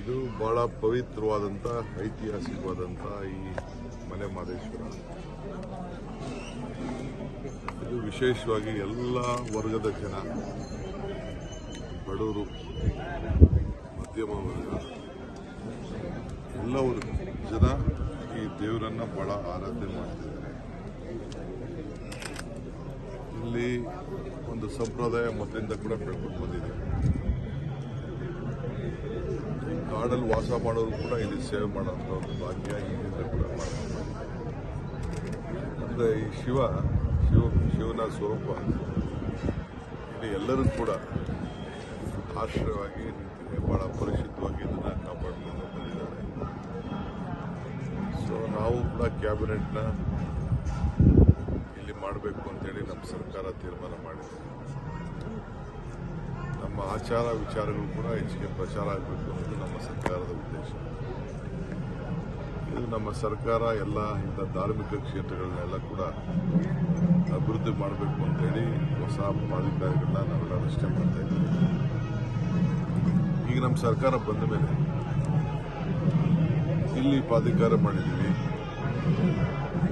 ಇದು ಬಹಳ ಪವಿತ್ರವಾದಂತ, ಐತಿಹಾಸಿಕವಾದಂತ ಈ ಮಲೆ ಮಾದೇಶ್ವರ. ಇದು ವಿಶೇಷವಾಗಿ ಎಲ್ಲ ವರ್ಗದ ಜನ. ಬಡವರು, ಮಧ್ಯಮ ವರ್ಗ. ಎಲ್ಲ ವರ್ಗ ಜನ ಈ ದೇವರನ್ನ ಬಹಳ ಆರಾಧನೆ ಮಾಡ್ತಿದ್ದಾರೆ. ಇಲ್ಲಿ ಒಂದು ಸಂಪ್ರದಾಯ ಮೊದಲಿಂದ ಕೂಡ ಬೆಳ್ಕೊಂಡು ಬಂದಿದೆ ಕಾಡಲ್ಲಿ ವಾಸ ಮಾಡೋರು ಕೂಡ ಇಲ್ಲಿ ಸೇವೆ ಮಾಡೋಂಥ ಒಂದು ಭಾಗ್ಯ ಈಗಿಂದ ಕೂಡ ಮಾಡ್ಕೊಂಡು ಅಂದರೆ ಈ ಶಿವ ಶಿವ, ಶಿವನ ಸ್ವರೂಪ, ಇಲ್ಲಿ ಎಲ್ಲರೂ ಕೂಡ ಆಶ್ರಯವಾಗಿ ನಿಂತಿದೆ, ಬಹಳ ಪರಿಶುದ್ಧವಾಗಿ ಇದನ್ನು ಕಾಪಾಡ್ಕೊಂಡು ಬಂದಿದ್ದಾರೆ. ಸೊ ನಾವು ಕೂಡ ಕ್ಯಾಬಿನೆಟ್ನ ಇಲ್ಲಿ ಮಾಡಬೇಕು ಅಂತೇಳಿ ನಮ್ಮ ಸರ್ಕಾರ ತೀರ್ಮಾನ ಮಾಡಿದೆ. ನಮ್ಮ ಆಚಾರ ವಿಚಾರಗಳು ಕೂಡ ಹೆಚ್ಚಿಗೆ ಪ್ರಚಾರ ಆಗಬೇಕು ಅನ್ನೋದು ನಮ್ಮ ಸರ್ಕಾರದ ಉದ್ದೇಶ. ಇದು ನಮ್ಮ ಸರ್ಕಾರ ಎಲ್ಲ ಇಂಥ ಧಾರ್ಮಿಕ ಕ್ಷೇತ್ರಗಳನ್ನೆಲ್ಲ ಕೂಡ ಅಭಿವೃದ್ಧಿ ಮಾಡಬೇಕು ಅಂತೇಳಿ ಹೊಸ ಪ್ರಾಧಿಕಾರಗಳನ್ನ ನಾವೆಲ್ಲ ರಚನೆ ಮಾಡ್ತಾ ಇದ್ದೀವಿ. ಈಗ ನಮ್ಮ ಸರ್ಕಾರ ಬಂದ ಮೇಲೆ ಇಲ್ಲಿ ಪ್ರಾಧಿಕಾರ ಮಾಡಿದ್ದೀವಿ.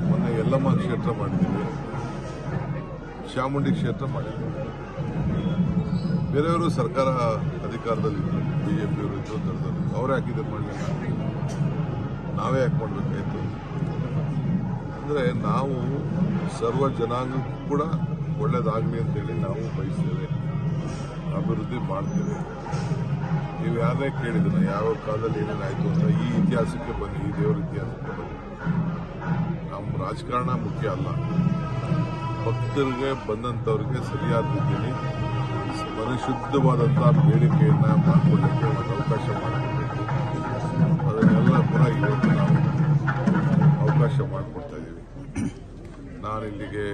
ಮೊನ್ನೆ ಯಲ್ಲಮ್ಮ ಕ್ಷೇತ್ರ ಮಾಡಿದ್ದೀವಿ. ಚಾಮುಂಡಿ ಕ್ಷೇತ್ರ ಮಾಡಿದ್ದೀವಿ. ಬೇರೆಯವರು ಸರ್ಕಾರ ಅಧಿಕಾರದಲ್ಲಿದ್ದರು ಬಿಜೆಪಿಯವರು ಇದ್ರು ದೊಡ್ಡದವರು ಅವರೇ ಹಾಕಿದ್ರು ಮಾಡಲಿಲ್ಲ ನಾವೇ. ಯಾಕೆ ಮಾಡಬೇಕಾಯ್ತು? ಅಂದರೆ ನಾವು ಸರ್ವ ಜನಾಂಗಕ್ಕೂ ಕೂಡ ಒಳ್ಳೇದಾಗಲಿ ಅಂತೇಳಿ ನಾವು ಬಯಸ್ತೇವೆ. ಅಭಿವೃದ್ಧಿ ಮಾಡ್ತೇವೆ. ನೀವು ಯಾರನ್ನೇ ಕೇಳಿದ್ರೆ ಯಾವ ಕಾಲದಲ್ಲಿ ಏನೇನಾಯಿತು ಅಂತ ಈ ಇತಿಹಾಸಕ್ಕೆ ಬನ್ನಿ, ಈ ದೇವರ ಇತಿಹಾಸಕ್ಕೆ ಬನ್ನಿ. ನಮ್ಮ ರಾಜಕಾರಣ ಮುಖ್ಯ ಅಲ್ಲ. ಭಕ್ತರಿಗೆ ಬಂದಂಥವ್ರಿಗೆ ಸರಿಯಾದ ರೀತಿಯಲ್ಲಿ ಪರಿಶುದ್ಧವಾದಂಥ ಬೇಡಿಕೆಯನ್ನು ಮಾಡಿಕೊಳ್ಳಿಕ್ಕೆ ಒಂದು ಅವಕಾಶ ಮಾಡಿಕೊಡ್ಬೇಕು. ಅದನ್ನೆಲ್ಲ ಕೂಡ ಇವತ್ತು ನಾವು ಅವಕಾಶ ಮಾಡಿಕೊಡ್ತಾ ಇದ್ದೀವಿ ನಾನು ಇಲ್ಲಿಗೆ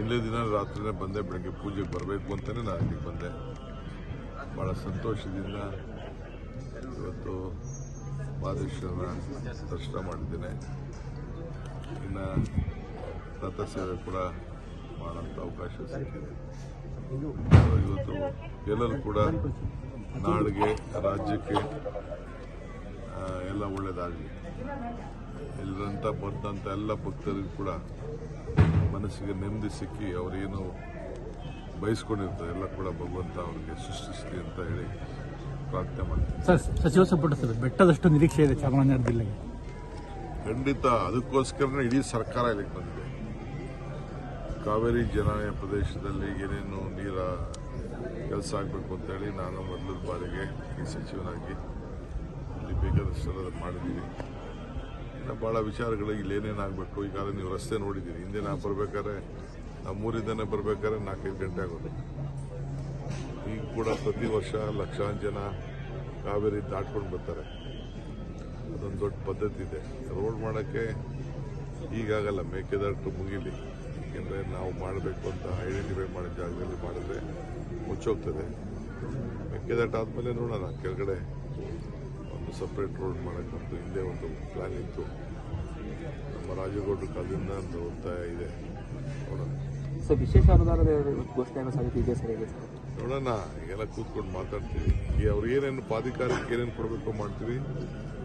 ಇಲ್ಲೇ ದಿನ ರಾತ್ರಿನೇ ಬಂದೆ, ಬೆಳಗ್ಗೆ ಪೂಜೆಗೆ ಬರಬೇಕು ಅಂತಲೇ ನಾನು ಇಲ್ಲಿಗೆ ಬಂದೆ. ಭಾಳ ಸಂತೋಷದಿಂದ ಇವತ್ತು ಮಾದೇಶ್ವರನ ದರ್ಶನ ಮಾಡಿದ್ದೇನೆ. ಇನ್ನು ರಥ ಸೇವೆ ಕೂಡ ಮಾಡೋಂಥ ಅವಕಾಶ ಸಿಕ್ಕಿದೆ. ಇವತ್ತು ಎಲ್ಲರೂ ಕೂಡ ನಾಡಿಗೆ ರಾಜ್ಯಕ್ಕೆ ಎಲ್ಲ ಒಳ್ಳೆಯದಾಗಲಿ ಎಲ್ಲರಂತ ಬಂದಂಥ ಎಲ್ಲ ಭಕ್ತರಿಗೂ ಕೂಡ ಮನಸ್ಸಿಗೆ ನೆಮ್ಮದಿ ಸಿಕ್ಕಿ ಅವರೇನು ಬಯಸ್ಕೊಂಡಿರ್ತಾರೆ ಎಲ್ಲ ಕೂಡ ಭಗವಂತ ಅವರಿಗೆ ಸೃಷ್ಟಿಸಲಿ ಅಂತ ಹೇಳಿ ಪ್ರಾರ್ಥನೆ ಮಾಡ್ತೀನಿ. ಸರ್ ಸಚಿವ ಸಂಪುಟ ಸಭೆ ಬೆಟ್ಟದಷ್ಟು ನಿರೀಕ್ಷೆ ಇದೆ ಚಾಮರಾಜನಗರ ಜಿಲ್ಲೆಗೆ. ಖಂಡಿತ ಅದಕ್ಕೋಸ್ಕರನೇ ಇಡೀ ಸರ್ಕಾರ ಇಲ್ಲಿಗೆ ಬಂದಿದೆ. ಕಾವೇರಿ ಜಲಾನಯ ಪ್ರದೇಶದಲ್ಲಿ ಏನೇನು ನೀರ ಕೆಲಸ ಆಗಬೇಕು ಅಂತೇಳಿ ನಾನು ಮೊದಲ ಬಾರಿಗೆ ಈ ಸಚಿವನಾಗಿ ಇಲ್ಲಿ ಬೇಕಾದಷ್ಟು ಮಾಡಿದ್ದೀನಿ. ಇನ್ನು ಭಾಳ ವಿಚಾರಗಳು ಇಲ್ಲಿ ಏನೇನಾಗಬೇಕು ಈಗಾಗಲೇ ನೀವು ರಸ್ತೆ ನೋಡಿದ್ದೀರಿ. ಹಿಂದೆ ನಾ ಬರ್ಬೇಕಾದ್ರೆ, ನಮ್ಮೂರಿಂದನೇ ಬರಬೇಕಾದ್ರೆ ನಾಲ್ಕೈದು ಗಂಟೆ ಆಗೋದು. ಈಗ ಕೂಡ ಪ್ರತಿ ವರ್ಷ ಲಕ್ಷಾಂತರ ಜನ ಕಾವೇರಿ ದಾಟ್ಕೊಂಡು ಬರ್ತಾರೆ. ಅದೊಂದು ದೊಡ್ಡ ಪದ್ಧತಿ ಇದೆ. ರೋಡ್ ಮಾಡೋಕ್ಕೆ ಈಗಾಗಲ್ಲ ಮೇಕೆದಾಟು ಮುಗಿಲಿ. ನಾವು ಮಾಡಬೇಕು ಅಂತ ಐಡೆಂಟಿಫೈ ಮಾಡಿದ ಜಾಗದಲ್ಲಿ ಮಾಡಿದ್ರೆ ಮುಚ್ಚೋಗ್ತದೆ. ಮೆಕ್ಕೆದಾಟ ಆದಮೇಲೆ ನೋಡೋಣ. ಕೆಳಗಡೆ ಒಂದು ಸಪ್ರೇಟ್ ರೋಡ್ ಮಾಡೋಕ್ಕಂತೂ ಹಿಂದೆ ಒಂದು ಪ್ಲ್ಯಾನ್ ಇತ್ತು. ನಮ್ಮ ರಾಜಗೌಡ್ರ ಕಾಲದಿಂದ ಒಂದು ಒತ್ತಾಯ ಇದೆ. ನೋಡೋಣ. ಸೊ ವಿಶೇಷ ಅನುದಾನದ ಘೋಷಣೆ ಆಗೋ ಸಾಧ್ಯತೆ ಇದೆ ಸರ್ ಹೇಗೆ ಸರ್? ನೋಡೋಣ. ಈಗೆಲ್ಲ ಕೂತ್ಕೊಂಡು ಮಾತಾಡ್ತೀವಿ. ಈ ಅವ್ರು ಏನೇನು ಪ್ರಾಧಿಕಾರಕ್ಕೆ ಏನೇನು ಕೊಡಬೇಕು ಮಾಡ್ತೀವಿ.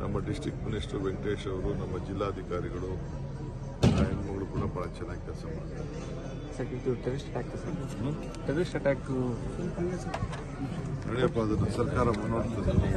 ನಮ್ಮ ಡಿಸ್ಟಿಕ್ ಮಿನಿಸ್ಟರ್ ವೆಂಕಟೇಶ್ ಅವರು ನಮ್ಮ ಜಿಲ್ಲಾಧಿಕಾರಿಗಳು ಹೆಣ್ಮಗಳು ಕೂಡ ಭಾಳ ಚೆನ್ನಾಗಿ ಕೆಲಸ ಮಾಡ್ತಾರೆ. ಸರ್ ಇದು terrorist attack sir. Terrorist attack ನಡೆಯಪ್ಪ ಅದನ್ನು ಸರ್ಕಾರ ನೋಡ್ತದೆ